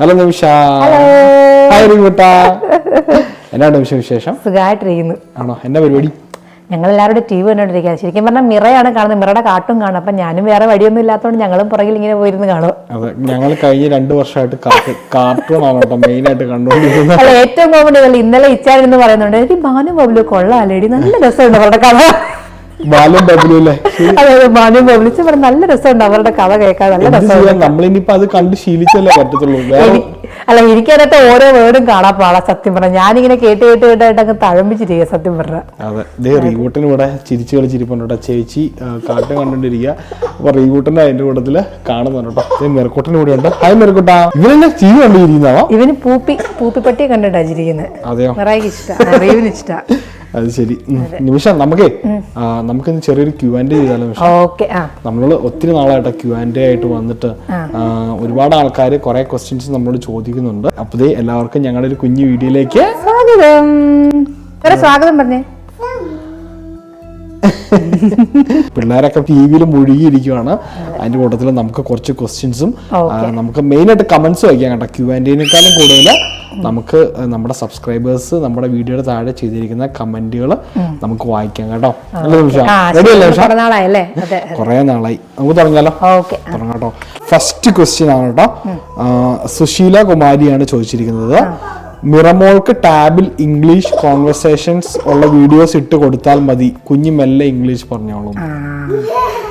Hello നിമിഷ. Hi എന്നാണ് നിമിഷ വിശേഷം? സുഖമായിട്ടിരിക്കുന്നു ആണോ? എന്നാ പരിപാടി? ഞങ്ങൾ എല്ലാവരുടെ ടി വി കണ്ടോണ്ടിരിക്കുക ശരിക്കും പറഞ്ഞാൽ മിറയാണ് കാണുന്നത്. മിറയുടെ കാട്ടും കാണും. അപ്പം ഞാനും വേറെ വഴിയൊന്നും ഇല്ലാത്തതുകൊണ്ട് ഞങ്ങളും പുറകിൽ ഇങ്ങനെ പോയിരുന്നു കാണും. അതെ ഞങ്ങൾ കഴിഞ്ഞ രണ്ട് വർഷമായിട്ട് കാർട്ടൂൺ ആണ് കേട്ടോ മെയിൻ ആയിട്ട് കണ്ടുകൊണ്ടിരിക്കുന്നത് അല്ല ഏറ്റവും കോമഡി ഇന്നലെ ഇച്ചാരി എന്ന് പറയുന്നുണ്ട്. എനിക്ക് ഭാനു ബബ്ലു കൊള്ളാലേടി നല്ല രസമുണ്ട് അവരുടെ കഥ. ബാലും ബബ്ലു അല്ലേ? അതെ ഭാനു ബബ്ലിച്ച് പറഞ്ഞ നല്ല രസമുണ്ട് അവരുടെ കഥ കേൾക്കാൻ. നല്ല രസം നമ്മളിനിപ്പോ അത് കണ്ട് ശീലിച്ചല്ലേ പറ്റത്തുള്ളൂ. അല്ല എനിക്കതിനകത്ത് ഓരോ വേർഡും കാണാൻ പാടാ സത്യം പറഞ്ഞ. ഞാനിങ്ങനെ കേട്ട് കേട്ട് കേട്ടായിട്ട് അങ്ങ് തഴമ്പിച്ചിരിക്കുക സത്യം പറഞ്ഞ. അതെ. ദേ റീവൂട്ടിന് ഇവിടെ ചിരിച്ചു കളിച്ചിരിപ്പുണ്ട് ചേച്ചി കാട്ടും കണ്ടോണ്ടിരിക്കുക അപ്പൊ റീവൂട്ടിന്റെ അതിന്റെ കൂട്ടത്തിൽ കാണുന്നുണ്ട് കേട്ടോ. മെറക്കൂട്ടിന് കൂടെ ഉണ്ട്. ഹായ് മെറക്കൂട്ടാ. ഇവരെന്നെ ടി വി കണ്ടിരിക്കുന്നതാണോ ഇവന് പൂപ്പി പൂപ്പിപ്പട്ടിയെ കണ്ടിട്ടാ ചിരിക്കുന്നത് അതെയോ? റീവിന് ഇഷ്ടമാണ് അത് ശരി. നിമിഷ നമുക്കേ നമുക്കിന്ന് ചെറിയൊരു ക്യൂ ആൻഡ് ചെയ്താലോ നമ്മൾ ഒത്തിരി നാളായിട്ട് ക്യൂ ആൻഡ് ആയിട്ട് വന്നിട്ട് ഒരുപാട് ആൾക്കാർ കുറെ ക്വസ്റ്റ്യൻസ് നമ്മളോട് ചോദിക്കുന്നുണ്ട്. അപ്പോഴേ എല്ലാവർക്കും ഞങ്ങളുടെ ഒരു കുഞ്ഞു വീഡിയോയിലേക്ക് സ്വാഗതം. സ്വാഗതം പറഞ്ഞേ. പിള്ളേരൊക്കെ ടി വിയിൽ മുഴുകിയിരിക്കുവാണ്. അതിന്റെ കൂട്ടത്തിൽ നമുക്ക് കുറച്ച് ക്വസ്റ്റ്യൻസും നമുക്ക് മെയിൻ ആയിട്ട് കമന്റ്സ് വയ്ക്കാം കേട്ടോ. ക്യൂ ആൻഡിനേക്കാളും കൂടുതൽ നമുക്ക് നമ്മുടെ സബ്സ്ക്രൈബേഴ്സ് നമ്മുടെ വീഡിയോയുടെ താഴെ ചെയ്തിരിക്കുന്ന കമന്റുകൾ നമുക്ക് വായിക്കാം കേട്ടോ. കുറെ നാളായി. നമുക്ക് തുടങ്ങാലോ? തുടങ്ങാട്ടോ തുടങ്ങാം കേട്ടോ. ഫസ്റ്റ് ക്വസ്റ്റ്യൻ ആണ് കേട്ടോ. സുശീല കുമാരിയാണ് ചോദിച്ചിരിക്കുന്നത്. മിറമോൾക്ക് ടാബിൽ ഇംഗ്ലീഷ് കോൺവെർസേഷൻസ് ഉള്ള വീഡിയോസ് ഇട്ട് കൊടുത്താൽ മതി. കുഞ്ഞു മെല്ലെ ഇംഗ്ലീഷ് പറഞ്ഞോളും.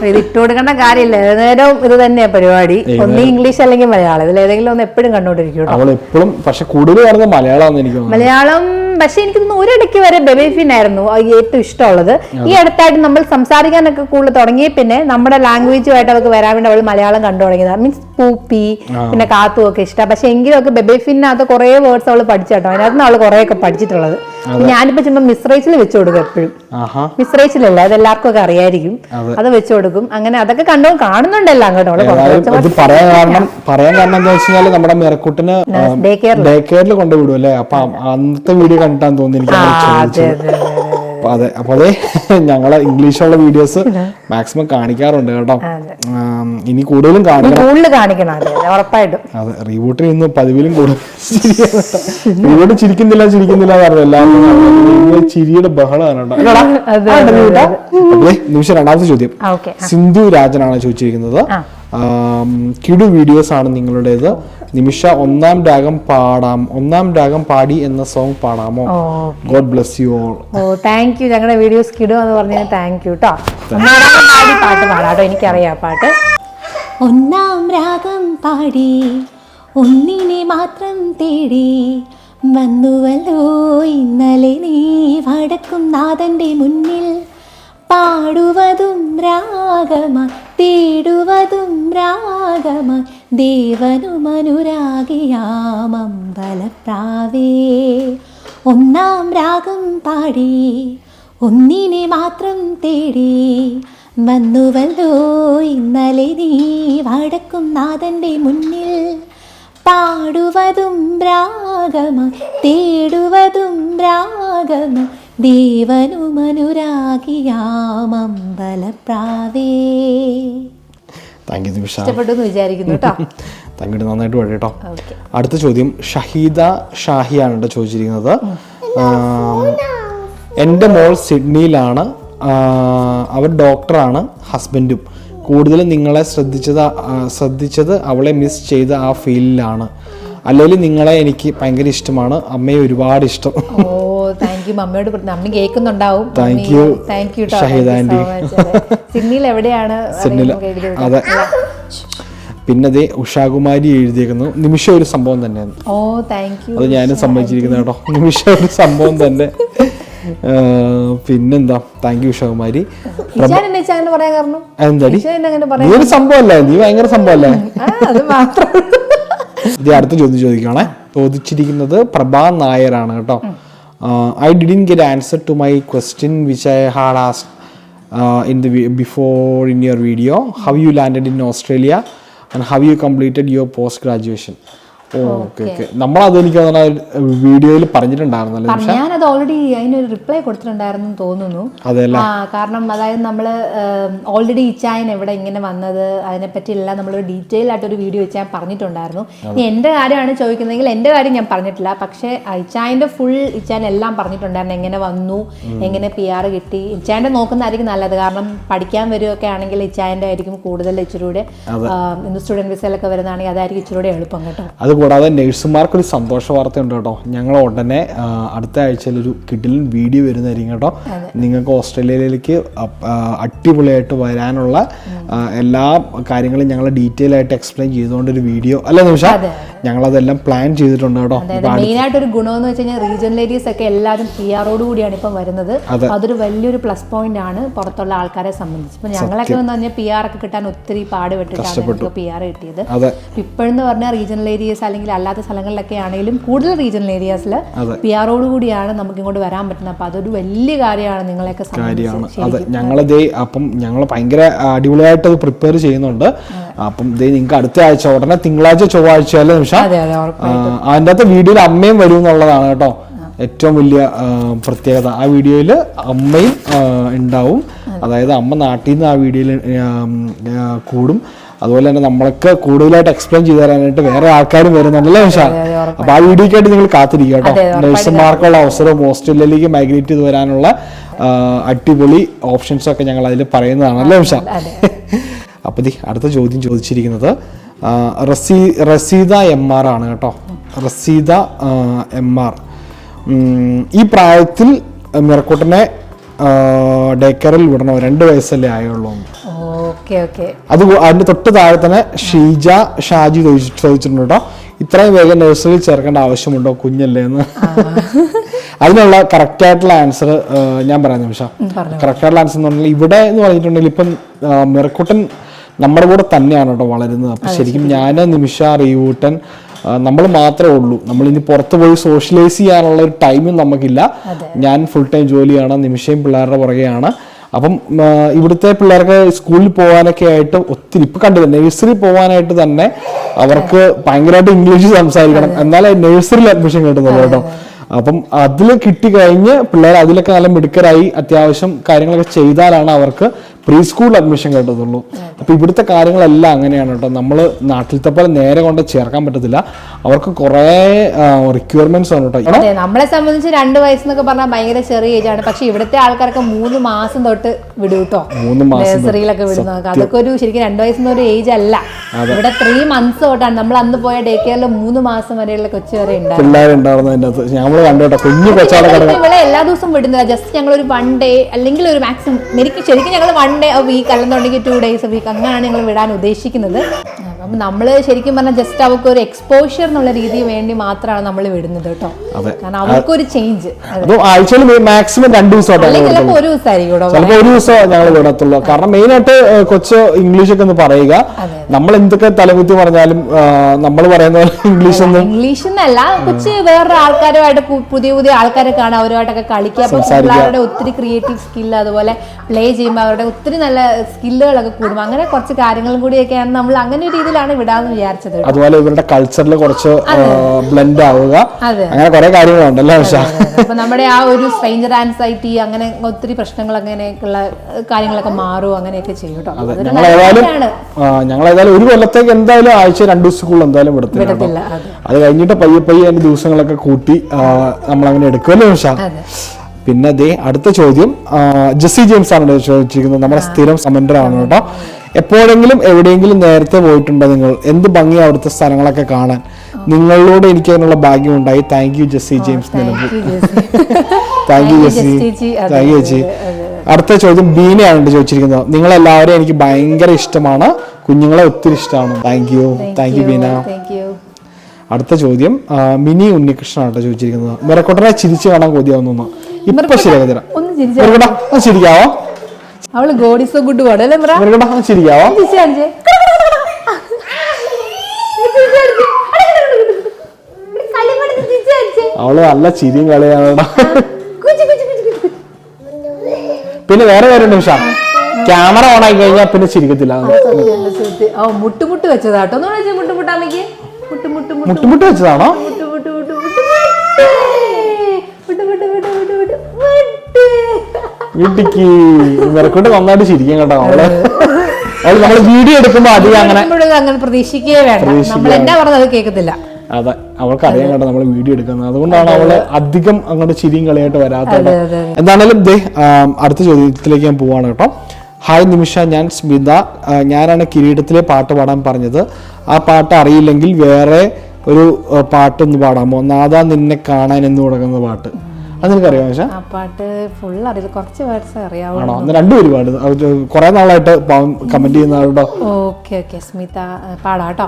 ഇത് ഇട്ട് കൊടുക്കേണ്ട കാര്യമില്ല. നേരവും ഇത് തന്നെയാ പരിപാടി. ഒന്ന് ഇംഗ്ലീഷ് അല്ലെങ്കിൽ മലയാളം. ഇതിൽ ഏതെങ്കിലും ഒന്ന് എപ്പോഴും കണ്ടോണ്ടിരിക്കും കേട്ടോ. അവൾ എപ്പോഴും പക്ഷെ കൂടുതൽ കാണുന്നത് മലയാളമാണെന്ന് എനിക്ക് മലയാളം പക്ഷെ എനിക്ക് തോന്നുന്നു ഒരിടയ്ക്ക് വരെ ബെബിഫിൻ ആയിരുന്നു ഏറ്റവും ഇഷ്ടമുള്ളത്. ഈ അടുത്തായിട്ട് നമ്മൾ സംസാരിക്കാനൊക്കെ കൂടുതൽ തുടങ്ങിയ പിന്നെ നമ്മുടെ ലാംഗ്വേജുമായിട്ട് അവൾക്ക് വരാൻ വേണ്ടി അവൾ മലയാളം കണ്ടു തുടങ്ങിയത്. മീൻസ് പൂപ്പി പിന്നെ കാത്തു ഒക്കെ ഇഷ്ടമാണ് പക്ഷെ എങ്കിലും ഒക്കെ ബെബിഫിനകത്ത് കുറേ വേർഡ്സ് അവൾ പഠിച്ചു കേട്ടോ അതിനകത്ത് അവൾ കുറേ ഒക്കെ പഠിച്ചിട്ടുള്ളത് ഞാനിപ്പോ ചുമ്മാ മിസ്റേച്ചിൽ വെച്ചു കൊടുക്കും എപ്പോഴും. മിസ്റേച്ചിലല്ല അത് എല്ലാവർക്കും ഒക്കെ അറിയായിരിക്കും. അത്. വെച്ചു കൊടുക്കും. അങ്ങനെ അതൊക്കെ കണ്ടോ കാണുന്നുണ്ടല്ലോ അങ്ങോട്ട് അവൾ പറയാൻ കാരണം പറയാൻ കാരണം എന്താ വെച്ച് കഴിഞ്ഞാൽ നമ്മുടെ മിറക്കുട്ടിന് ഡേ കെയറിൽ കൊണ്ടുവിടും അല്ലേ? അപ്പൊ അന്നത്തെ വീഡിയോ കണ്ടിട്ടാന്ന് തോന്നുന്നു എനിക്ക് അതെ അപ്പൊ അതെ ഞങ്ങളെ ഇംഗ്ലീഷുള്ള വീഡിയോസ് മാക്സിമം കാണിക്കാറുണ്ട് കേട്ടോ. ഇനി കൂടുതലും കാണിക്കണം. ഉറപ്പായിട്ടും. അതെ റീബൂട്ടിന് ഇന്ന് പതിവിലും കൂടുതൽ റീബൂട്ട് ചിരിക്കുന്നില്ല ചിരിക്കുന്നില്ല ചിരിയുടെ ബഹളമാണ് കേട്ടോ. നിമിഷം രണ്ടാമത്തെ ചോദ്യം. സിന്ധു രാജനാണ് ചോദിച്ചിരിക്കുന്നത്. കിടു വീഡിയോസ് ആണ് നിങ്ങളുടേത്. നിമിഷ ഒന്നാം രാഗം പാടാം. ഒന്നാം രാഗം പാടി എന്ന song പാടാമോ? God bless you all oh thank you ഞങ്ങളുടെ വീഡിയോസ് കിടും എന്ന് പറഞ്ഞതിന് താങ്ക് യു കേട്ടോ പാടി പാട്ട് പാടാട്ടോ എനിക്കറിയാം പാട്ട്. ഒന്നാം രാഗം പാടി ഒന്നിനെ മാത്രം തേടി വന്നുവല്ലോ ഇന്നലെ നീ വടക്കും നാഥന്റെ മുന്നിൽ. പാടുവതും രാഗമ തേടുവതും രാഗമ ദേവനുമനുരാഗിയാമമ്പലപ്രാവേ ഒന്നാം രാഗം പാടി ഒന്നിനെ മാത്രം തേടി വന്നുവല്ലോ ഇന്നലെ നീ വടക്കും നാഥന്റെ മുന്നിൽ. പാടുവതും രാഗമ തേടുവതും രാഗമ ദേവനുമനുരാഗിയാമമ്പലപ്രാവേ താങ്ക് യു നിമിഷ. ഇഷ്ടപ്പെട്ടു എന്ന് വിചാരിക്കുന്നു കേട്ടോ. താങ്ക് യു നന്നായിട്ട് പാടി കേട്ടോ. ഓക്കെ അടുത്ത ചോദ്യം ഷഹീദ ഷാഹിയാണ് കേട്ടോ ചോദിച്ചിരിക്കുന്നത്. എന്റെ മോൾ സിഡ്നിയിലാണ്. അവർ ഡോക്ടറാണ് ഹസ്ബൻഡും. കൂടുതലും നിങ്ങളെ ശ്രദ്ധിച്ചത് ശ്രദ്ധിച്ചത് അവളെ മിസ് ചെയ്ത ആ ഫീലിലാണ് അല്ലെങ്കിൽ നിങ്ങളെ എനിക്ക് ഭയങ്കര ഇഷ്ടമാണ്. അമ്മയെ ഒരുപാട് ഇഷ്ടം. ഓ താങ്ക് യു മമ്മിയോട് അമ്മ കേൾക്കുന്നുണ്ടാവും. Thank you thank you Shaheeda aunty. സിഡ്നിയിൽ എവിടെയാണ്? സിഡ്നിയിൽ. അതെ. പിന്നെ ഉഷാകുമാരി എഴുതിയേക്കുന്നു. നിമിഷ ഒരു സംഭവം തന്നെയാണ്. ഓ താങ്ക് യു അത് ഞാനും സമ്മതിച്ചിരിക്കുന്നത് കേട്ടോ. നിമിഷ ഒരു സംഭവം തന്നെ. പിന്നെന്താ? താങ്ക് യു അങ്ങനെ നീ ഒരു സംഭവമല്ലേ? നീ ഭയങ്കര സംഭവല്ലേ ഇത് അടുത്ത ചോദ്യം ചോദിക്കുകയാണേ ചോദിച്ചിരിക്കുന്നത് പ്രഭാ നായരാണ് കേട്ടോ. I didn't get answer to my question which I had as in the before in your video how you landed in Australia and how you completed your post graduation നമ്മളത് എനിക്ക് വീഡിയോയിൽ പറഞ്ഞിട്ടുണ്ടായിരുന്നല്ലോ ഞാനത് ഓൾറെഡി അതിനൊരു റിപ്ലൈ കൊടുത്തിട്ടുണ്ടായിരുന്നു തോന്നുന്നു. കാരണം അതായത് നമ്മൾ ഓൾറെഡി ഇച്ചായൻ എവിടെ ഇങ്ങനെ വന്നത് അതിനെപ്പറ്റി എല്ലാം നമ്മൾ ഡീറ്റെയിൽ ആയിട്ട് ഒരു വീഡിയോ ഇച്ചായൻ പറഞ്ഞിട്ടുണ്ടായിരുന്നു. ഇനി എന്റെ കാര്യമാണ് ചോദിക്കുന്നതെങ്കിൽ എന്റെ കാര്യം ഞാൻ പറഞ്ഞിട്ടില്ല. പക്ഷേ ഇച്ചായന്റെ ഫുൾ ഇച്ചായൻ എല്ലാം പറഞ്ഞിട്ടുണ്ടായിരുന്നു. എങ്ങനെ വന്നു എങ്ങനെ പി ആർ കിട്ടി. ഇച്ചായന്റെ നോക്കുന്നതായിരിക്കും നല്ലത്. കാരണം പഠിക്കാൻ വരികയൊക്കെ ആണെങ്കിൽ ഇച്ചായന്റെ ആയിരിക്കും കൂടുതൽ ഇച്ചിരൂടെ ഇന്ന് സ്റ്റുഡന്റ് വിസയിലൊക്കെ വരുന്നതാണെങ്കിൽ അതായിരിക്കും ഇച്ചിരൂടെ എളുപ്പം കേട്ടോ. അതുകൂടാതെ നഴ്സുമാർക്കൊരു സന്തോഷ വാർത്തയുണ്ട് കേട്ടോ. ഞങ്ങൾ ഉടനെ അടുത്ത ആഴ്ചയിൽ ഒരു കിഡിലും വീഡിയോ വരുന്നതായിരിക്കും കേട്ടോ. നിങ്ങൾക്ക് ഓസ്ട്രേലിയയിലേക്ക് അടിപൊളിയായിട്ട് വരാനുള്ള എല്ലാ കാര്യങ്ങളും ഞങ്ങൾ ഡീറ്റെയിൽ ആയിട്ട് എക്സ്പ്ലെയിൻ ചെയ്തുകൊണ്ട് ഒരു വീഡിയോ അല്ല നിമിഷ? ഞങ്ങളതെല്ലാം പ്ലാൻ ചെയ്തിട്ടുണ്ട് കേട്ടോ. മെയിൻ ആയിട്ട് ഒരു ഗുണമെന്ന് വെച്ച് കഴിഞ്ഞാൽ റീജിയണൽ ഏരിയസ് ഒക്കെ എല്ലാവരും പി ആറോട് കൂടിയാണ് ഇപ്പം വരുന്നത്. അതൊരു വലിയൊരു പ്ലസ് പോയിന്റ് ആണ് പുറത്തുള്ള ആൾക്കാരെ സംബന്ധിച്ച്. ഇപ്പൊ ഞങ്ങളൊക്കെ എന്ന് പറഞ്ഞാൽ പി ആർ ഒക്കെ കിട്ടാൻ ഒത്തിരി പാടുപെട്ടിട്ടാണ് പി ആർ കിട്ടിയത്. ഇപ്പോഴെന്ന് പറഞ്ഞാൽ റീജിയണൽ ഏരിയസ് അല്ലെങ്കിൽ അല്ലാത്ത സ്ഥലങ്ങളിലൊക്കെ ആണെങ്കിലും കൂടുതൽ റീജിയണൽ ഏരിയാസിൽ പി ആറോട് കൂടിയാണ് നമുക്ക് ഇങ്ങോട്ട് വരാൻ പറ്റുന്നത്. അപ്പൊ അതൊരു വലിയ കാര്യമാണ് നിങ്ങളെയൊക്കെ കാര്യമാണ്. അതെ. ഞങ്ങളിതേ അപ്പം ഞങ്ങൾ ഭയങ്കര അടിപൊളിയായിട്ട് അത് പ്രിപ്പയർ ചെയ്യുന്നുണ്ട്. അപ്പം ഇതേ നിങ്ങൾക്ക് അടുത്ത ആഴ്ച ഉടനെ തിങ്കളാഴ്ച ചൊവ്വാഴ്ച അല്ലേ നിമിഷം. അതിന്റെ അകത്ത് വീഡിയോയിൽ അമ്മയും വരും എന്നുള്ളതാണ് കേട്ടോ. ഏറ്റവും വലിയ പ്രത്യേകത. ആ വീഡിയോയിൽ അമ്മയും ഉണ്ടാവും. അതായത് അമ്മ നാട്ടിൽ നിന്ന് ആ വീഡിയോയിൽ കൂടും. അതുപോലെ തന്നെ നമ്മളൊക്കെ കൂടുതലായിട്ട് എക്സ്പ്ലെയിൻ ചെയ്തു തരാനായിട്ട് വേറെ ആൾക്കാരും വരുന്നുണ്ടല്ലോ നിഷ അപ്പൊ ആ വീഡിയോക്കായിട്ട് നിങ്ങൾ കാത്തിരിക്കുക കേട്ടോ. നഴ്സുമാർക്കുള്ള അവസരവും ഹോസ്റ്റലിലേക്ക് മൈഗ്രേറ്റ് ചെയ്ത് വരാനുള്ള അടിപൊളി ഓപ്ഷൻസ് ഒക്കെ ഞങ്ങൾ അതിൽ പറയുന്നതാണ് അല്ലേ നിഷ അപ്പൊ ദി അടുത്ത ചോദ്യം ചോദിച്ചിരിക്കുന്നത് റസീ റസീദ എം ആർ ആണ് കേട്ടോ. റസീദ എം ആർ ഈ പ്രായത്തിൽ മിറക്കൂട്ടനെ ഡേക്കറിൽ വിടണോ? രണ്ട് വയസ്സല്ലേ ആയുള്ളൂ അത് അതിന്റെ തൊട്ട് താഴെ തന്നെ ഷീജ ഷാജി ചോദിച്ചിട്ടുണ്ട് കേട്ടോ ഇത്രയും വേഗം നഴ്സറിയിൽ ചേർക്കേണ്ട ആവശ്യമുണ്ടോ കുഞ്ഞല്ലേ എന്ന്? അതിനുള്ള കറക്റ്റ് ആയിട്ടുള്ള ആൻസർ ഞാൻ പറയാം നിമിഷം. കറക്റ്റ് ആയിട്ടുള്ള ആൻസർ എന്ന് പറഞ്ഞാൽ ഇവിടെ എന്ന് പറഞ്ഞിട്ടുണ്ടെങ്കിൽ ഇപ്പം മെറക്കുട്ടൻ മിറക്കുട്ടൻ നമ്മുടെ കൂടെ തന്നെയാണ് കേട്ടോ വളരുന്നത്. അപ്പൊ ശരിക്കും ഞാൻ നിമിഷ റീവൂട്ടൻ നമ്മൾ മാത്രമേ ഉള്ളൂ. നമ്മൾ ഇനി പുറത്ത് പോയി സോഷ്യലൈസ് ചെയ്യാനുള്ള ഒരു ടൈമും നമുക്കില്ല. ഞാൻ ഫുൾ ടൈം ജോലിയാണ് നിമിഷയും പിള്ളേരുടെ പുറകെയാണ്. അപ്പം ഇവിടുത്തെ പിള്ളേർക്ക് സ്കൂളിൽ പോകാനൊക്കെ ആയിട്ട് ഒത്തിരി ഇപ്പൊ കണ്ടത് നഴ്സറി പോകാനായിട്ട് തന്നെ അവർക്ക് ഭയങ്കരമായിട്ട് ഇംഗ്ലീഷ് സംസാരിക്കണം. എന്നാലേ നഴ്സറിയിൽ അഡ്മിഷൻ കിട്ടുന്നുള്ളൂ കേട്ടോ. അപ്പം അതിൽ കിട്ടിക്കഴിഞ്ഞ് പിള്ളേർ അതിലൊക്കെ നല്ല മിടുക്കരായി അത്യാവശ്യം കാര്യങ്ങളൊക്കെ ചെയ്താലാണ് അവർക്ക് പ്രീ സ്കൂൾ അഡ്മിഷൻ കിട്ടത്തുള്ളൂ അപ്പോൾ ഇവിടുത്തെ കാര്യങ്ങളെല്ലാം അങ്ങനെയാണ് കേട്ടോ. നമ്മൾ നാട്ടിലത്തെ പോലെ നേരെ കൊണ്ട് ചേർക്കാൻ പറ്റത്തില്ല. അവർക്ക് കുറേ റിക്വയർമെന്റ്സ് ആണ് കേട്ടോ. അതെ നമ്മളെ സംബന്ധിച്ച് രണ്ട് വയസ്സെന്നൊക്കെ പറഞ്ഞാൽ ഭയങ്കര ചെറിയ ഏജ് ആണ്. പക്ഷെ ഇവിടുത്തെ ആൾക്കാർക്ക് മൂന്ന് മാസം തൊട്ട് വിടും കേട്ടോ മൂന്ന് മാസം. നഴ്സറിയിലൊക്കെ വിടുന്നത് അതൊക്കെ ഒരു ശരിക്കും രണ്ട് വയസ്സിന് ഒരു ഏജ് അല്ല. ഇവിടെ ത്രീ മന്ത്സ് തൊട്ടാണ്. നമ്മൾ അന്ന് പോയ ഡേ കെയറിൽ മൂന്ന് മാസം വരെയുള്ള കൊച്ചു വരെ ഉണ്ടായിരുന്നു. ഞങ്ങൾ കണ്ടു കേട്ടോ. കുഞ്ഞു കൊച്ചാളെ എല്ലാ ദിവസവും വിടുന്നില്ല. ജസ്റ്റ് ഞങ്ങൾ ഒരു വൺ ഡേ അല്ലെങ്കിൽ ഒരു മാക്സിമം ശരിക്കും ഞങ്ങൾ വൺ ഡേ വീക്ക് അല്ലെന്നുണ്ടെങ്കിൽ ടു ഡേയ്സ് വീക്ക് അങ്ങനെയാണ് ഞങ്ങൾ വിടാൻ ഉദ്ദേശിക്കുന്നത്. അപ്പം നമ്മൾ ശരിക്കും പറഞ്ഞാൽ ജസ്റ്റ് അവർക്ക് ഒരു എക്സ്പോഷ്യർ എന്നുള്ള രീതിയിൽ വേണ്ടി മാത്രമാണ് നമ്മൾ വിടുന്നത് കേട്ടോ. കാരണം കാരണം അവർക്കൊരു ചേഞ്ച് ആഴ്ചയിൽ മാക്സിമം രണ്ട് ചിലപ്പോൾ ഒരു ദിവസമായിരിക്കും ഇവിടെ ചിലപ്പോൾ ഒരു ദിവസം ഞങ്ങൾ വിടത്തുള്ളൂ. കാരണം മെയിൻ ആയിട്ട് കൊച്ച് ഇംഗ്ലീഷ് ഒക്കെ ഒന്ന് പറയുക. നമ്മൾ എന്തൊക്കെ തലകുത്തി പറഞ്ഞാലും നമ്മൾ പറയുന്ന ഇംഗ്ലീഷ് ഒന്നും ഇംഗ്ലീഷ് എന്നല്ല കൊച്ച് വേറെ ആൾക്കാരുമായിട്ട് പുതിയ പുതിയ ആൾക്കാരെ കാണാൻ അവരുമായിട്ടൊക്കെ കളിക്കുക. അപ്പൊ പിള്ളേരുടെ ഒത്തിരി ക്രിയേറ്റീവ് സ്കിൽ അതുപോലെ പ്ലേ ചെയ്യുമ്പോൾ അവരുടെ ഒത്തിരി നല്ല സ്കില്ലുകളൊക്കെ കൂടും അങ്ങനെ കുറച്ച് കാര്യങ്ങളും കൂടിയൊക്കെയാണ് നമ്മൾ അങ്ങനെ ഒരു രീതിയിലാണ് വിടാന്ന് വിചാരിച്ചത് അതുപോലെ ഇവരുടെ കൾച്ചറിൽ കുറച്ച് ബ്ലെൻഡ് ആവുക. അങ്ങനെ കുറെ കാര്യങ്ങളുണ്ടല്ലേ പക്ഷേ അപ്പൊ നമ്മുടെ ആ ഒരു സ്ട്രെയിഞ്ചർ ആൻസൈറ്റി അങ്ങനെ ഒത്തിരി പ്രശ്നങ്ങൾ അങ്ങനെയൊക്കെയുള്ള കാര്യങ്ങളൊക്കെ മാറും അങ്ങനെയൊക്കെ ചെയ്യും കേട്ടോ. ഞങ്ങൾ ഏതായാലും ഞങ്ങൾ ഏതായാലും ഒരു കൊല്ലത്തേക്ക് എന്തായാലും ആഴ്ച രണ്ട് ദിവസക്കുള്ളിൽ എന്തായാലും വിടത്തില്ല അതെ. കഴിഞ്ഞിട്ട് പയ്യെ പയ്യെ അതിന്റെ ദിവസങ്ങളൊക്കെ കൂട്ടി നമ്മൾ അങ്ങനെ എടുക്കുമല്ലോ അതെ. പിന്നെ ദേ അടുത്ത ചോദ്യം ജെസ്സി ജെയിംസ് ആണ് ചോദിച്ചിരിക്കുന്നത്. നമ്മുടെ സ്ഥിരം കമന്റർ ആണ് കേട്ടോ. എപ്പോഴെങ്കിലും എവിടെയെങ്കിലും നേരത്തെ പോയിട്ടുണ്ടോ നിങ്ങൾ? എന്ത് ഭംഗി അവിടുത്തെ സ്ഥലങ്ങളൊക്കെ കാണാൻ? നിങ്ങളിലൂടെ എനിക്ക് അതിനുള്ള ഭാഗ്യം ഉണ്ടായി thank you Jessy James Nilambur you, thank you Jassi Jessy Jessy thank you അതെ, അടുത്ത ചോദ്യം ബീനയാണ് ചോദിച്ചിരിക്കുന്നത്. നിങ്ങളെല്ലാവരും എനിക്ക് ഭയങ്കര ഇഷ്ടമാണ്. കുഞ്ഞുങ്ങളെ ഒത്തിരി ഇഷ്ടമാണ്. Thank you thank you Beena. അടുത്ത ചോദ്യം മിനി ഉണ്ണികൃഷ്ണനാണ് ആണ് ചോദിച്ചിരിക്കുന്നത്. മെറക്കോട്ടനെ ചിരിച്ചു കാണാൻ കൊതിയാവുന്നു ഇപ്പൊ ഒന്ന് ചിരിക്കാവോ? അവൾ ഗോഡ് ഗുഡ് ഗോഡ് അല്ലേ ചിരിക്കാവോ? അവൾ നല്ല ചിരിയും കളിയാണ് പിന്നെ വേറെ കാര്യമുണ്ട് ഉഷ. ക്യാമറ ഓൺ ആയി കഴിഞ്ഞാൽ പിന്നെ ചിരിക്കത്തില്ല. മുട്ടുമുട്ട് വെച്ചതാട്ടോ മുട്ടുമുട്ടാമയ്ക്ക് മുട്ടുമുട്ട് വെച്ചതാണോ? വീട്ടിക്ക് ഇവരെക്കൊണ്ട് നന്നായിട്ട് ശരിക്കും കേട്ടോ അവൾ നമ്മൾ വീഡിയോ എടുക്കുമ്പോ അധികം അങ്ങനെ അങ്ങനെ പ്രതീക്ഷിക്കുകയേ വേണ്ട. നമ്മൾ എന്നാ പറഞ്ഞത് കേൾക്കത്തില്ല. അതെ അവൾക്ക് അറിയാൻ കേട്ടോ നമ്മൾ വീഡിയോ എടുക്കുന്നത്. അതുകൊണ്ടാണ് അവൾ അധികം അങ്ങോട്ട് ചിരിയും കളിയായിട്ട് വരാത്തത്. എന്താണേലും ദേ അടുത്ത ചോദ്യത്തിലേക്ക് ഞാൻ പോവാണ് കേട്ടോ. ഹായ് നിമിഷ ഞാൻ സ്മിത. ഞാനാണ് കിരീടത്തിലെ പാട്ട് പാടാൻ പറഞ്ഞത്. ആ പാട്ട് അറിയില്ലെങ്കിൽ വേറെ ഒരു പാട്ടൊന്ന് പാടാമോ? നാദാ നിന്നെ കാണാൻ എന്ന് തുടങ്ങുന്ന പാട്ട്. അത് നിനക്കറിയാമോ നിമിഷ ആ പാട്ട് ഫുൾ അറിയില്ല കുറച്ച് വേർഡ്സ് അറിയാവൂ ആണോ? അന്ന് രണ്ടുപേരും പാട് കുറെ നാളായിട്ട് കമന്റ് ചെയ്യുന്ന ആളുണ്ടോ? Okay okay. സ്മിത ആ, പാടാം കേട്ടോ.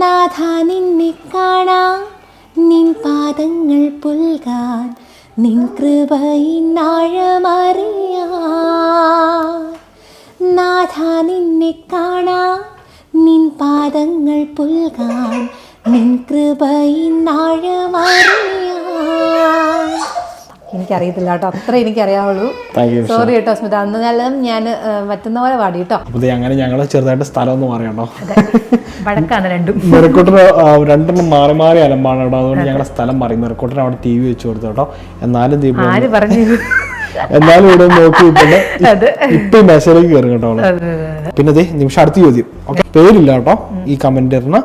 നാഥ നിന്നെ കാണാൻ നിൻ പാദങ്ങൾ പുൽകാൻ നിൻ നാഥ നിന്നെ കാണാൻ നിൻ പാദങ്ങൾ പുൽകാൻ നിൻ കൃപയിനാഴമറിയാൻ എനിക്കറിയത്തില്ല കേട്ടോ. അത്ര എനിക്കറിയാവുള്ളൂ. സോറി കേട്ടോ സ്മിത. അന്ന് നല്ല ഞാൻ പറ്റുന്ന പോലെ പാടി കേട്ടോ അങ്ങനെ ഞങ്ങൾ ചെറുതായിട്ട് സ്ഥലം ഒന്ന് മാറിയാണോ വഴക്കാണ് രണ്ടും. മെറക്കോട്ടിന് രണ്ടെണ്ണം മാറി മാറി അലമ്പാണ് കേട്ടോ. അതുകൊണ്ട് ഞങ്ങളുടെ സ്ഥലം മാറി. മെറക്കോട്ടിന് അവിടെ ടി വി വെച്ച് കൊടുത്തു കേട്ടോ. എന്നാലും ദീപ ആര് പറഞ്ഞു? എന്നാലും ഇവിടെ നോക്കി അതെ. ഇപ്പൊ മെസ്സേജിലേക്ക് കയറും കേട്ടോ പിന്നെ ദേ നിമിഷം അടുത്ത ചോദ്യം. ഓക്കെ പേരില്ല കേട്ടോ ഈ കമന്ററിന്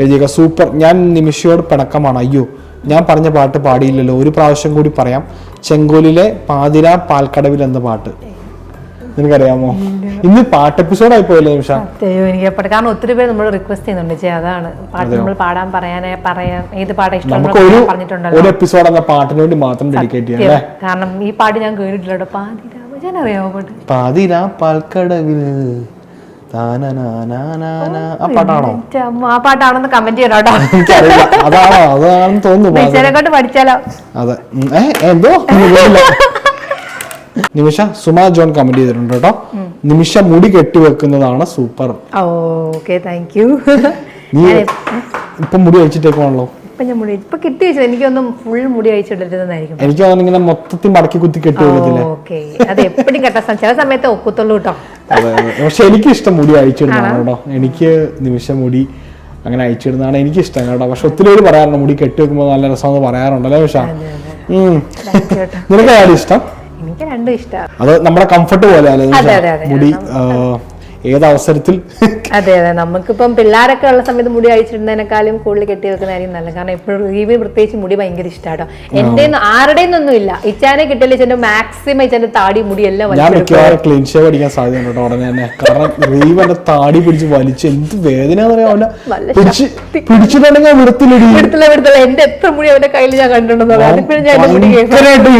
എഴുതിയേക്കാം സൂപ്പർ. ഞാൻ നിമിഷയോട് പിണക്കമാണ്. അയ്യോ ഞാൻ പറഞ്ഞ പാട്ട് പാടിയില്ലല്ലോ. ഒരു പ്രാവശ്യം കൂടി പറയാം. ചെങ്കോലിലെ പാതിര പാൽക്കടവിൽ എന്ന പാട്ട്. നിനക്കറിയാമോ? ഇന്ന് പാട്ട് എപ്പിസോഡ് ആയി പോയില്ലേ നിമിഷ? കാരണം ഒത്തിരി പേര് നമ്മൾ റിക്വസ്റ്റ് ചെയ്യുന്നുണ്ട്. ചേ അതാണ്. പാട്ട് നമ്മൾ പാടാൻ പറയാനേ പറയാം. ഏത് പാട്ടാ ഇഷ്ടം പറഞ്ഞിട്ടുണ്ടല്ലോ. ഒരു എപ്പിസോഡ് എന്ന പാട്ടിന് വേണ്ടി മാത്രം ഡെഡിക്കേറ്റ് ചെയ്യാം കാരണം ഈ പാട്ട് ഞാൻ കേട്ടിട്ടില്ല പാതിരാ ഞാൻ അറിയാമോ പാതിര പാൽക്കടവിൽ. ആ പാട്ടാണോ? ആ പാട്ടാണെന്ന് കമന്റ് ചെയ്യണം കേട്ടോ. എനിക്കറിയില്ല. അതാണോ? അതാണെന്ന് തോന്നുന്നു പഠിച്ചാലോ? അതെ. ഏ എന്തോ. നിമിഷ സുമാ ജോൺ കമന്റ് ചെയ്തിട്ടുണ്ട് കേട്ടോ. നിമിഷ മുടി കെട്ടിവെക്കുന്നതാണ് സൂപ്പർ. ഓക്കെ താങ്ക് യു നീ ഇപ്പൊ മുടി അഴിച്ചിട്ടേക്കുവാണല്ലോ? ഇപ്പൊ ഞാൻ മുടി ഇപ്പൊ കിട്ടി എനിക്കൊന്നും ഫുൾ മുടി അയച്ചിട്ടിരുന്നതായിരിക്കും എനിക്ക് തോന്നുന്നു ഇങ്ങനെ മൊത്തത്തിൽ മടക്കി കുത്തി കെട്ടി വെക്കത്തില്ലേ. ഓക്കെ. അത് എപ്പോഴും കെട്ടാൻ ചില സമയത്ത് ഒക്കത്തുള്ളൂ കേട്ടോ. പക്ഷെ എനിക്ക് ഇഷ്ടം മുടി അഴിച്ചിടുന്നതാണ് കേട്ടോ. എനിക്ക് നിമിഷം മുടി അങ്ങനെ അയച്ചിടുന്നതാണ് എനിക്ക് ഇഷ്ടം കേട്ടോ. പക്ഷെ ഒത്തിരി പേര് പറയാറുണ്ട് മുടി കെട്ടി വെക്കുമ്പോൾ നല്ല രസമെന്ന് പറയാറുണ്ടല്ലേ പക്ഷെ നിനക്ക് ആരും ഇഷ്ടം? അത് നമ്മുടെ കംഫർട്ട് പോലെ. മുടി ആ, ഏത് അവസരത്തിൽ അതെ അതെ. നമുക്കിപ്പം പിള്ളേരൊക്കെ ഉള്ള സമയത്ത് മുടി അഴിച്ചിടുന്നതിനേക്കാളും കൂടുതൽ കെട്ടി വെക്കുന്നതായിരിക്കും നല്ലത്. കാരണം എപ്പോഴും റീവിന് പ്രത്യേകിച്ച് മുടി ഭയങ്കര ഇഷ്ടമാട്ടോ എന്റെ ആരുടെ ഒന്നും ഇല്ല ഇച്ചാനെ കിട്ടില്ല ഇച്ചാന്റെ മാക്സിമം ഇച്ചാന്റെ താടി മുടി എല്ലാം ഞാൻ വലിച്ചെടുക്കും മിക്കവാറും ക്ലീൻ ഷേവ് അടിക്കാൻ സാധ്യതയുണ്ട് ഉടനെ തന്നെ. കാരണം റീവ് എന്റെ താടി പിടിച്ച് വലിച്ച് എന്ത് വേദന പിടിച്ച് പിടിച്ചിട്ടുണ്ടെങ്കിൽ വിടത്തില്ലടി വിടത്തില്ല എടുത്തില്ല എന്റെ എത്ര മുടി അവന്റെ കയ്യിൽ ഞാൻ കണ്ടിട്ടുണ്ടോ?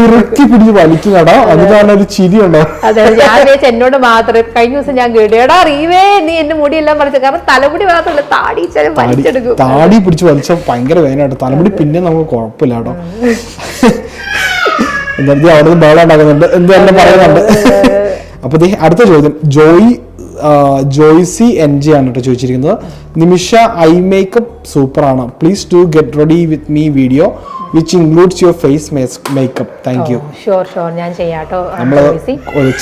ഇറുക്കി പിടിച്ച് വലിക്കുന്നടാ എന്നിട്ടാണ് ഒരു ചിരി ഉണ്ടോ അതെ. ഞാൻ എന്നോട് മാത്രം കഴിഞ്ഞ ദിവസം ഞാൻ കേട്ടു എടാ റീവേ നീ എന്റെ മുടിയെല്ലാം പറിച്ചു കാരണം തലമുടി മാത്രമല്ല താടി വലിച്ചെടുക്കും. താടി പിടിച്ച് വലിച്ച ഭയങ്കര വേദന കേട്ടോ. തലമുടി പിന്നെ നമുക്ക് കുഴപ്പമില്ല കേട്ടോ. എന്താ അവിടെ നിന്ന് ബഹളം ഉണ്ടാക്കുന്നുണ്ട്. തന്നെ പറയുന്നുണ്ട്. അപ്പൊ അടുത്ത ചോദ്യം. ജോയി ജോയ്സി എൻ ജി ആണ് കേട്ടോ ചോദിച്ചിരിക്കുന്നത്. നിമിഷ ഐ മേക്കപ്പ് സൂപ്പറാണ്. Please to get ready with me video which includes your face makeup thank you sure sure ഞാൻ ചെയ്യാട്ടോ.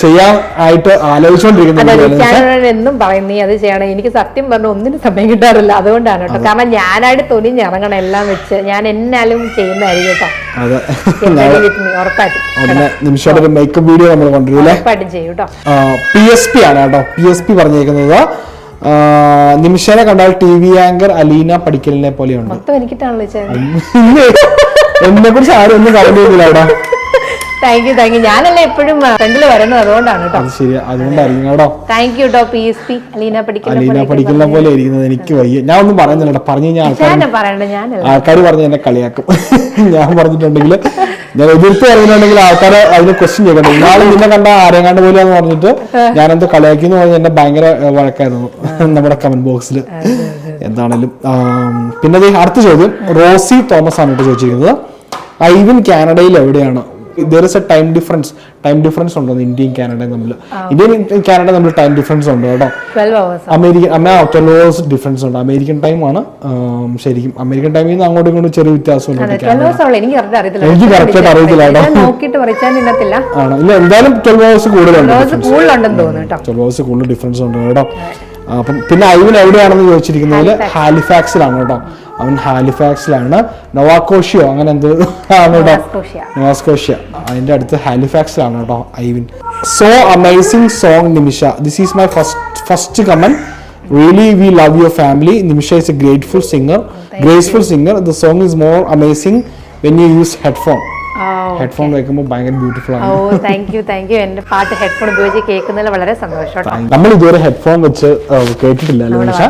ചെയ്യാൻ ആയിട്ട് ആലോചിച്ചോണ്ടിരിക്കുന്നത് എന്നും പറയും നീ അത് ചെയ്യണം. എനിക്ക് സത്യം പറഞ്ഞ ഒന്നിനും സമയം കിട്ടാറില്ല. അതുകൊണ്ടാണ് കേട്ടോ. കാരണം ഞാനായിട്ട് തൊലിഞ്ഞിറങ്ങണം എല്ലാം വെച്ച്. ഞാൻ എന്നാലും ചെയ്യുന്നതായിരിക്കും കേട്ടോ. മേക്കപ്പ് വീഡിയോ നമ്മൾ പി എസ് പി ആണ് കേട്ടോ. പി എസ് പി പറഞ്ഞേക്കുന്നത്. നിമിഷനെ കണ്ടാൽ ടി വി ആങ്കർ അലീന പഠിക്കലിനെ പോലെയുണ്ട്. മൊത്തം എനിക്കിട്ടാണല്ലോ എന്നെ കുറിച്ച് ആരും ഒന്നും കണ്ടിട്ടില്ല അവിടെ. താങ്ക് യു താങ്ക് യു ഞാനല്ലേ എപ്പോഴും ഫ്രണ്ടിൽ വരുന്നത് അതുകൊണ്ടാണ് കേട്ടോ. ശരി അതുകൊണ്ടായിരിക്കും കേട്ടോ. താങ്ക് യു കേട്ടോ പി എസ് പി അലീന പഠിക്കുന്ന അലീന പഠിക്കുന്ന പോലെ ഇരിക്കുന്നത് എനിക്ക് വയ്യ. ഞാൻ ഒന്നും പറയുന്നില്ല പറഞ്ഞു കഴിഞ്ഞാൽ ആൾക്കാർ പറയണ്ട ഞാൻ ആൾക്കാർ പറഞ്ഞ് എന്നെ കളിയാക്കും. ഞാൻ പറഞ്ഞിട്ടുണ്ടെങ്കിൽ ഞാൻ എതിർത്ത് പറയുന്നുണ്ടെങ്കിൽ ആൾക്കാരെ അതിന് ക്വസ്റ്റ്യൻ ചെയ്യണം ഞാൻ നിന്നെ കണ്ട ആരെങ്ങാണ്ട് പോലെ എന്ന് പറഞ്ഞിട്ട് ഞാൻ എന്ത് കളിയാക്കി എന്ന് പറഞ്ഞ് എന്നെ ഭയങ്കര വഴക്കായിരുന്നു. നമ്മുടെ കമന്റ് ബോക്സിൽ എന്താണേലും പിന്നെ അടുത്ത ചോദ്യം. റോസി തോമസ് ആണ് കേട്ടോ ചോദിച്ചിരിക്കുന്നത്. ഐവിൻ കാനഡയിൽ എവിടെയാണ് there is a time difference time difference ഉണ്ടോ? ഇന്ത്യയും കാനഡയും തമ്മിൽ ഇന്ത്യയും കാനഡ തമ്മിൽ ടൈം ഡിഫറൻസ് ഉണ്ട് കേട്ടോ? അമേരിക്കൻ ട്വൽവ് അവേഴ്സ് ഡിഫറൻസ് ഉണ്ട്. അമേരിക്കൻ ടൈം ആണ് ശരിക്കും. അമേരിക്കൻ ടൈമിൽ നിന്ന് അങ്ങോട്ടും ഇങ്ങോട്ടും ചെറിയ വ്യത്യാസം ഉണ്ട്. എനിക്ക് കറക്റ്റ് അറിയത്തില്ല. ആണോ. ഇല്ല എന്തായാലും ട്വൽവ് അവേഴ്സ് കൂടുതലുണ്ട് ട്വൽവ് അവേഴ്സ് കൂടുതൽ ഡിഫറൻസ് ഉണ്ട് കേട്ടോ. അപ്പം പിന്നെ ഐവൻ എവിടെയാണെന്ന് ചോദിച്ചിരിക്കുന്നതിൽ ഹാലിഫാക്സിലാണ് കേട്ടോ. അവൻ ഹാലിഫാക്സിലാണ്. നൊവാക്കോഷ്യോ അങ്ങനെ എന്തോ ആണ് കേട്ടോ. നൊവാസ്കോഷ്യ. അതിന്റെ അതിന്റെ അടുത്ത് ഹാലിഫാക്സിലാണ് കേട്ടോ Ivin so amazing song Nimisha. This is my first first comment really we love your family Nimisha is a grateful singer graceful singer the song is more amazing when you use headphone headphone വെക്കുമ്പോൾ ഭയങ്കര beautiful oh ആണ് thank you thank you എന്റെ പാട്ട് headphone ഉപയോഗിച്ച് കേൾക്കുന്നതിൽ വളരെ സന്തോഷം നമ്മൾ ഇതുവരെ ഹെഡ്ഫോൺ വെച്ച് കേട്ടിട്ടില്ല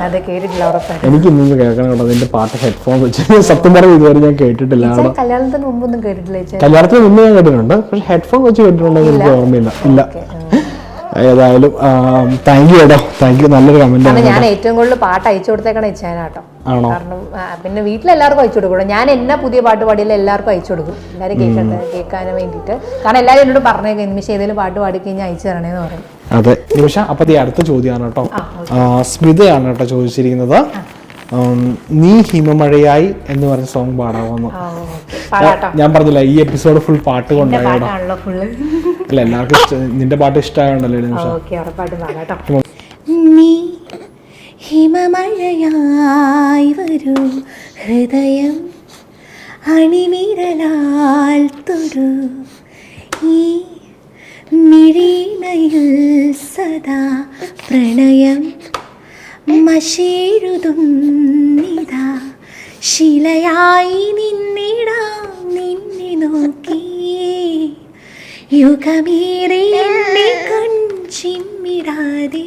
അത് കേട്ടിട്ടില്ല ഉറപ്പായിട്ടും. എനിക്ക് ഇന്ന് കേൾക്കണം കേട്ടോ. അതിന്റെ പാട്ട് ഹെഡ്ഫോൺ വെച്ച്. സത്യം പറഞ്ഞ ഇതുവരെ ഞാൻ കേട്ടിട്ടില്ല കല്യാണത്തിന് മുമ്പൊന്നും കേട്ടിട്ടില്ല കല്യാണത്തിന് മുമ്പ് ഞാൻ കേട്ടിട്ടുണ്ട്. പക്ഷെ ഹെഡ്ഫോൺ വെച്ച് കേട്ടിട്ടുണ്ടോ എനിക്ക് ഓർമ്മയില്ല. ഇല്ല. ഏതായാലും താങ്ക് യു കേട്ടോ താങ്ക് യു നല്ലൊരു കമന്റ് ആണ് ഞാൻ ഏറ്റവും കൂടുതൽ പാട്ട് അയച്ചു കൊടുത്തേക്കണ ഇച്ചാനാട്ടോ ആണോ? കാരണം ആ, പിന്നെ വീട്ടിലെല്ലാവർക്കും അയച്ചു കൊടുക്കണം ഞാൻ എന്നാ പുതിയ പാട്ട് പാടിയാലും എല്ലാവർക്കും അയച്ചു കൊടുക്കും. എല്ലാവരും കേൾക്കട്ടെ കേൾക്കാൻ വേണ്ടിയിട്ട്. കാരണം എല്ലാവരും എന്നോട് പറഞ്ഞേക്കും നിമിഷം ഏതെങ്കിലും പാട്ട് പാടിക്കഴിഞ്ഞാൽ അയച്ചു തരണേന്ന് പറയും. അതെ. നിമിഷ അപ്പൊ അടുത്ത ചോദ്യമാണ് കേട്ടോ. സ്മിതയാണ് കേട്ടോ ചോദിച്ചിരിക്കുന്നത്. നീ ഹിമമഴയായി എന്ന് പറഞ്ഞ സോങ് പാടാവുന്നു ഞാൻ പറഞ്ഞില്ല ഈ എപ്പിസോഡ് ഫുൾ പാട്ട് കൊണ്ടാണ് അല്ല എല്ലാവർക്കും നിന്റെ പാട്ട് ഇഷ്ടമായോ നീ ഹിമമഴയായി വരൂ ഹൃദയം അണിവിരലാൽ തൊടു. ഈ മിഴിനയിൽ സദാ പ്രണയം മഷേഴുതുന്നിതാ ശിലയായി നിന്നിടാം നിന്നെ നോക്കി. യുഗമേറെ എന്നെ കൺചിമ്മിടാതെ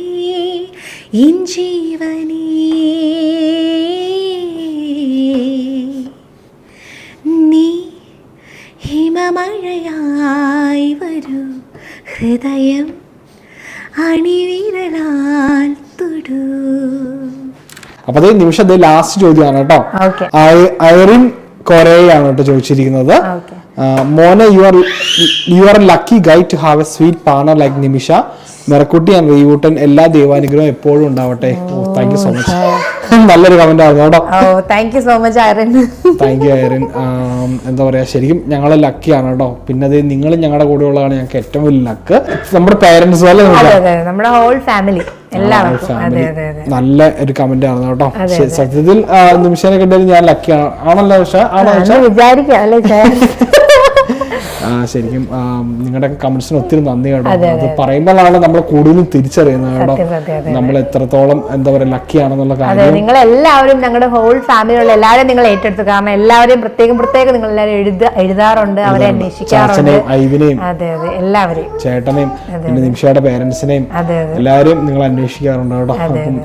എൻ നീ ഹിമമഴയായി വരൂ. ഹൃദയം അണിവിരലാൽ തൊടൂ. അപ്പൊ അതേ നിമിഷം അതേ ലാസ്റ്റ് ചോദ്യമാണ് കേട്ടോ. ഐറിൻ കൊറേയാണ് കേട്ടോ ചോദിച്ചിരിക്കുന്നത്. മോന you are you are lucky guy to have a sweet partner like Nimisha. മെറക്കുട്ടി and റീവൂട്ടൻ എല്ലാ ദൈവാനുഗ്രഹവും എപ്പോഴും ഉണ്ടാവട്ടെ. താങ്ക് യു സോ മച്ച് നല്ലൊരു കമന്റ് ആയിരുന്നു കേട്ടോ. Thank you so much Irene thank you Irene എന്താ പറയാ ശരിക്കും ഞങ്ങൾ ലക്കിയാണ് കേട്ടോ. പിന്നെ അത് നിങ്ങളും ഞങ്ങളുടെ കൂടെ ഉള്ളതാണ് ഞങ്ങൾക്ക് ഏറ്റവും വലിയ ലക്ക് നമ്മുടെ പേരൻസ് പോലെ നമ്മുടെ ഹോൾ ഫാമിലി നല്ല ഒരു കമന്റ് ആണ് കേട്ടോ. സത്യത്തിൽ നിമിഷനെ കണ്ടാലും ഞാൻ ലക്കിയാണ് ആണല്ലോ പക്ഷെ ആണോ വിചാരിക്കാം. ശരിക്കും നിങ്ങളുടെ കമന്റ്സിന് ഒത്തിരി നന്ദി കേട്ടോ. അതെ, പറയുമ്പോഴാണ് നമ്മൾ കൂടുതലും തിരിച്ചറിയുന്നത് കേട്ടോ. നമ്മൾ എത്രത്തോളം എന്താ പറയാ ലക്കി ആണെന്നുള്ള കാര്യം. നിങ്ങൾ എല്ലാവരും ഞങ്ങളുടെ ഹോൾ ഫാമിലിയുള്ള എല്ലാവരും നിങ്ങൾ ഏറ്റെടുത്തു. കാരണം എല്ലാവരെയും പ്രത്യേകം പ്രത്യേകം നിങ്ങൾ എല്ലാവരും എഴുത എഴുതാറുണ്ട് അവരെ അന്വേഷിക്കാറുണ്ട്. ഐവിനെയും. അതെ അതെ എല്ലാവരെയും. ചേട്ടനെയും പിന്നെ നിമിഷയുടെ പേരൻസിനെയും എല്ലാവരും നിങ്ങൾ അന്വേഷിക്കാറുണ്ട് കേട്ടോ. അപ്പം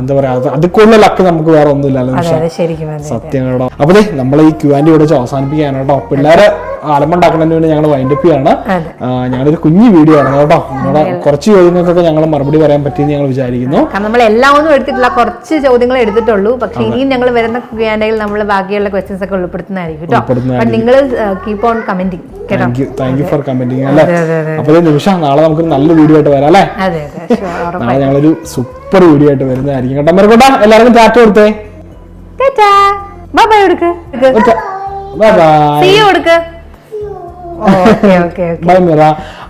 എന്താ പറയാ അത് കൂടുതൽ ലക്ക് നമുക്ക് വേറെ ഒന്നുമില്ലല്ലോ സത്യം കേട്ടോ. അപ്പൊ നമ്മൾ ഈ ക്യൂ ആൻഡ് ഇവിടെ അവസാനിപ്പിക്കാനാണ് കേട്ടോ. പിള്ളേരെ അലമ്പുണ്ടാക്കുന്നതിന് വേണ്ടി ഞങ്ങൾ വൈൻഡപ്പ് ചെയ്യാണ്. ഞങ്ങളൊരു കുഞ്ഞു വീഡിയോ ആണ് കേട്ടോ. നിങ്ങളുടെ കുറച്ച് ചോദ്യങ്ങൾക്കൊക്കെ ഞങ്ങൾ മറുപടി പറയാൻ പറ്റിയെന്ന് ഞങ്ങൾ വിചാരിക്കുന്നു. നമ്മൾ എല്ലാം ഒന്നും എടുത്തിട്ടില്ല. കുറച്ച് ചോദ്യങ്ങൾ എടുത്തിട്ടുള്ളൂ. പക്ഷേ ഇനിയും ഞങ്ങൾ വരുന്ന ക്യാൻഡയിൽ നമ്മൾ ബാക്കിയുള്ള ക്വസ്റ്റ്യൻസ് ഒക്കെ ഉൾപ്പെടുത്തുന്നതായിരിക്കും കേട്ടോ. നിങ്ങൾ keep on commenting thank you for commenting അല്ലേ? അപ്പോൾ നിമിഷം നാളെ നമുക്ക് നല്ല വീഡിയോ ആയിട്ട് വരാം അല്ലേ. നാളെ ഞങ്ങളൊരു സൂപ്പർ വീഡിയോ ആയിട്ട് വരുന്നതായിരിക്കും കേട്ടോ. മെറക്കോട്ടാ എല്ലാവർക്കും ടാറ്റ കൊടുത്തേ. Tata. Bye bye. Bye bye see you കൊടുക്ക്. Okay, okay, okay. Bye Mira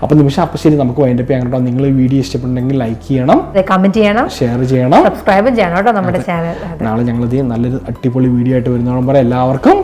അപ്പൊ നിമിഷം അപ്പൊ ശരി നമുക്ക് വൈൻഡപ്പ് ചെയ്യാൻ കേട്ടോ. നിങ്ങൾ ഈ വീഡിയോ ഇഷ്ടപ്പെട്ടുണ്ടെങ്കിൽ ലൈക്ക് ചെയ്യണം. കമന്റ് ചെയ്യണം. ഷെയർ ചെയ്യണം. സബ്സ്ക്രൈബ് ചെയ്യണം കേട്ടോ നമ്മുടെ ചാനൽ നാളെ ഞങ്ങളിത് നല്ലൊരു അടിപൊളി വീഡിയോ ആയിട്ട് വരുന്നോളം പറയാം. എല്ലാവർക്കും